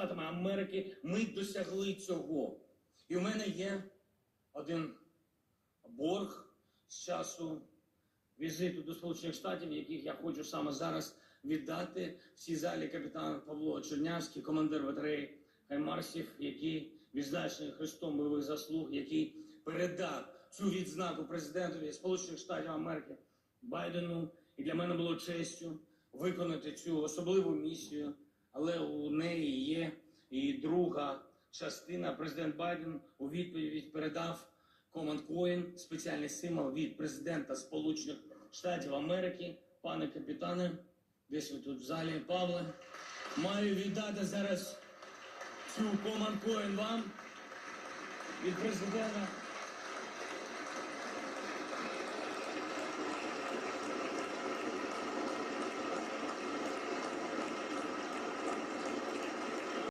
Штатами Америки ми досягли цього. І у мене є один борг з часу візиту до Сполучених Штатів, яких я хочу саме зараз віддати в цій залі капітан Павло Чернявський, командир батареї Хаймарсів, який відзначений Христом бойових заслуг, який передав цю відзнаку президентові Сполучених Штатів Америки Байдену. І для мене було честю виконати цю особливу місію. Але у неї є і друга частина. Президент Байден у відповідь передав Common Coin, спеціальний символ від президента Сполучених Штатів Америки. Пане капітане, десь ви тут в залі, Павле, маю віддати зараз цю Common Coin вам від президента